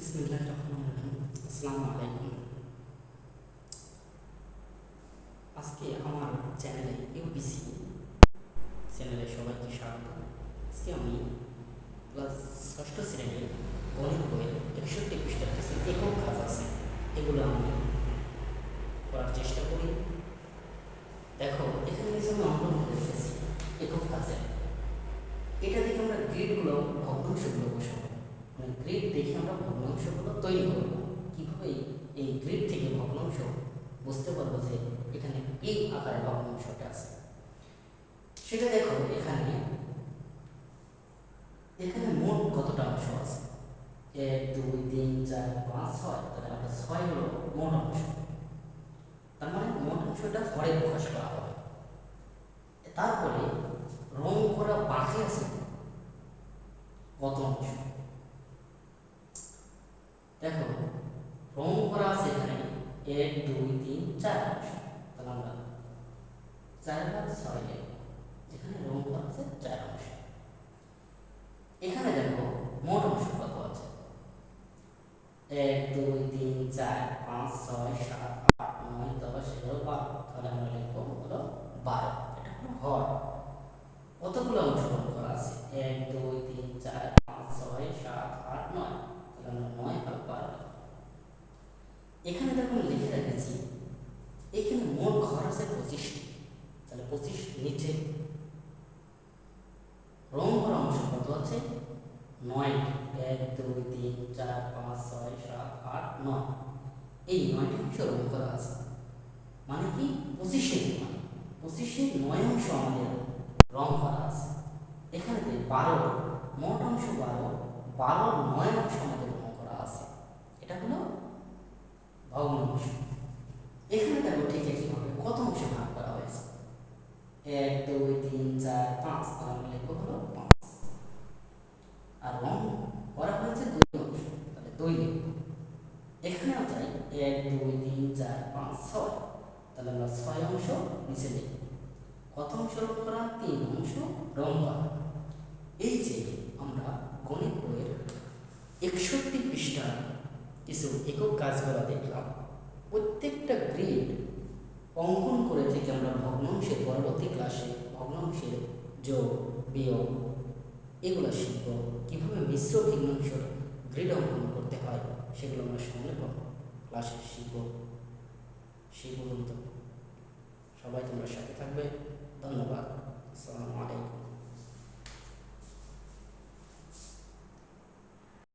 রহিম আসসালামু আলাইকুম আজকে আমার চ্যানেলে ইউপিসি চ্যানেলে সবাইকে স্বাগত আজকে আমি ক্লাস ষষ্ঠ শ্রেণির গণিত বইয়ের একষট্টি পৃষ্ঠার কিছু একক কাজ আছে এগুলো আমি করার চেষ্টা করি দেখো এখানে কিছু আমি অঙ্কন করে রেখেছি একক কাজে এটা দেখে আমরা গ্রিডগুলো ভগ্নাংশগুলো বসাবো গ্রিড দেখে আমরা ভগ্নাংশগুলো তৈরি করব। কীভাবে এই গ্রিড থেকে ভগ্নাংশ বুঝতে পারব যে এখানে এই আকারে ভগ্নাংশটা আছে? সেটা দেখো, এখানে এখানে মোট কতটা অংশ আছে? এক, দুই, তিন, চার, পাঁচ, ছয়। তাহলে আমরা ছয় হলো মোট অংশ। তার মানে মোট অংশটা হরে প্রকাশ করা হবে। তারপরে রং করা বাকি আছে কত অংশ দেখো রং করা আছে এখানে এক, দুই, তিন, চার অংশ তাহলে আমরা চার ভাগ ছয় যেখানে রং করা আছে, চার অংশ এখানে দেখো, মোট অংশ কত আছে? এক, দুই, তিন, চার, পাঁচ, ছয়, সাত, আট, নয়, দশ, এগারো, বারো। তাহলে আমরা লিখব হলো বারো। এটা হলো হর কতগুলো অংশগ্রহণ করা আছে এক দুই তিন চার পাঁচ ছয় সাত আট নয় তাহলে আমরা নয় ভাগ বারো এখানে দেখুন লিখে রেখেছি এখানে মোট ঘর আছে পঁচিশটি। তাহলে পঁচিশ নিচে। রং করা অংশ কত আছে? নয় এক, দুই, তিন, চার, পাঁচ, ছয়, সাত, আট, নয়। এই নয়টি অংশ রং করা আছে। মানে কি? পঁচিশের নয়। পঁচিশের নয় অংশ আমাদের রং করা আছে। এখানে বারো, মোট অংশ বারো বারোর নয় অংশ আমাদের রং করা আছে। এটা হলো এখানে দেখো ঠিক একইভাবে কত অংশে ভাগ করা হয়েছে এক দুই তিন চার পাঁচ তাহলে লিখব হলো পাঁচ আর রং করা হয়েছে দুই অংশ তাহলে দুই লিখব এখানেও চাই এক দুই তিন চার পাঁচ ছয় তাহলে আমরা ছয় অংশ নিচে লিখব কত অংশ রং করা তিন অংশ রং করা এই যে আমরা গণিত বইয়ের একষট্টি পৃষ্ঠা কিছু একক কাজ করা দেখলাম প্রত্যেকটা গ্রিড অঙ্কন করে থেকে আমরা ভগ্নাংশের পরবর্তী ক্লাসে ভগ্নাংশের যোগ, বিয়োগ এগুলো শিখব। কীভাবে মিশ্র ভগ্নাংশের গ্রিড অঙ্কন করতে হয় সেগুলো আমরা সামনে ক্লাসে শিখব। পর্যন্ত। সবাই তোমরা সাথে থাকবে। ধন্যবাদ। আলাইকুম।